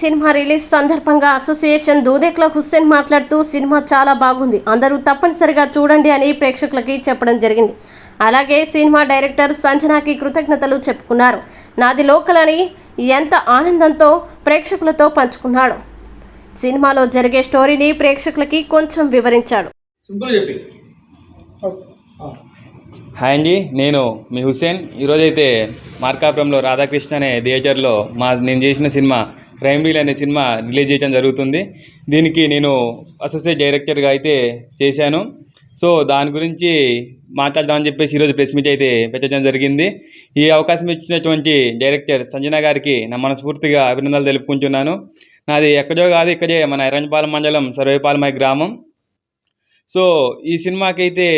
Cinema release సందర్భంగా association Dudekula Hussain మాట్లాడుతూ cinema చాలా బాగుంది. అందరూ తప్పనిసరిగా చూడండి అని ప్రేక్షకులకి చెప్పడం జరిగింది. అలాగే సినిమా డైరెక్టర్ సంజనాకి కృతజ్ఞతలు చెప్పుకున్నారు. నాది లోకల్ అని ఎంత ఆనందంతో ప్రేక్షకులతో పంచుకున్నాడు. సినిమాలో జరిగే స్టోరీని ప్రేక్షకులకి కొంచెం వివరించాడు. హాయ్ అండి నేను మీ హుస్సేన్. ఈరోజైతే మార్కాపురంలో రాధాకృష్ణ అనే థియేటర్లో మా నేను చేసిన సినిమా క్రైమ్ రీల్ అనే సినిమా రిలీజ్ చేయడం జరుగుతుంది. దీనికి నేను అసోసియేట్ డైరెక్టర్గా అయితే చేశాను. సో దాని గురించి మాట్లాడదామని చెప్పేసి ఈరోజు ప్రెస్ మీట్ అయితే పెట్టడం జరిగింది. ఈ అవకాశం ఇచ్చినటువంటి డైరెక్టర్ సంజన గారికి నా మనస్ఫూర్తిగా అభినందనలు తెలుపుకుంటున్నాను. నాది ఎక్కడో కాదు ఇక్కడే మన ఎరంజపాలెం మండలం సర్వేపాలెం గ్రామం. సో ఈ సినిమాకైతే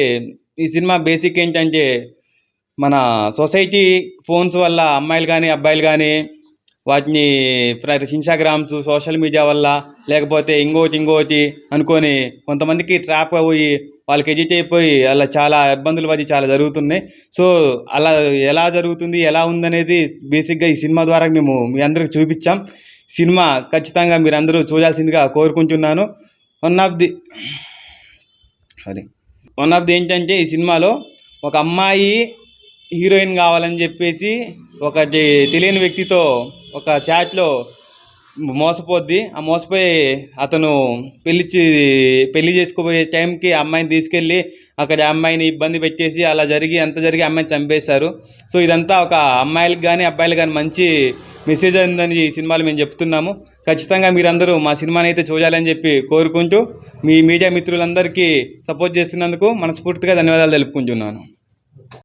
ఈ సినిమా బేసిక్ ఏంటంటే మన సొసైటీ ఫోన్స్ వల్ల అమ్మాయిలు కానీ అబ్బాయిలు కానీ వాటిని ఇన్స్టాగ్రామ్స్ సోషల్ మీడియా వల్ల లేకపోతే ఇంకోటి ఇంకోటి అనుకొని కొంతమందికి ట్రాప్ అయ్యి వాళ్ళకి ఎడిట్ అయిపోయి అలా చాలా ఇబ్బందులు పడి చాలా జరుగుతున్నాయి. సో అలా ఎలా జరుగుతుంది ఎలా ఉందనేది బేసిక్గా ఈ సినిమా ద్వారా మేము మీ అందరికి చూపించాం. సినిమా ఖచ్చితంగా మీరందరూ చూడాల్సిందిగా కోరుకుంటున్నాను. One of the sorry. One of the ఏంటంటే ఈ సినిమాలో ఒక అమ్మాయి హీరోయిన్ కావాలని చెప్పేసి ఒక తెలియని వ్యక్తితో ఒక చాట్లో మోసపోద్ది. ఆ మోసపోయి అతను పెళ్ళి పెళ్ళి చేసుకోబోయే టైంకి ఆ అమ్మాయిని తీసుకెళ్ళి అక్కడ అమ్మాయిని ఇబ్బంది పెట్టేసి అలా జరిగి అంత జరిగి ఆ అమ్మాయిని చంపేశారు. సో ఇదంతా ఒక అమ్మాయిలకు కానీ అబ్బాయిలకు కానీ మంచి మెసేజ్ అయిందని ఈ సినిమాలు మేము చెప్తున్నాము. ఖచ్చితంగా మీరందరూ మా సినిమాని అయితే చూడాలని చెప్పి కోరుకుంటూ మీ మీడియా మిత్రులందరికీ సపోర్ట్ చేస్తున్నందుకు మనస్ఫూర్తిగా ధన్యవాదాలు తెలుపుకుంటున్నాను.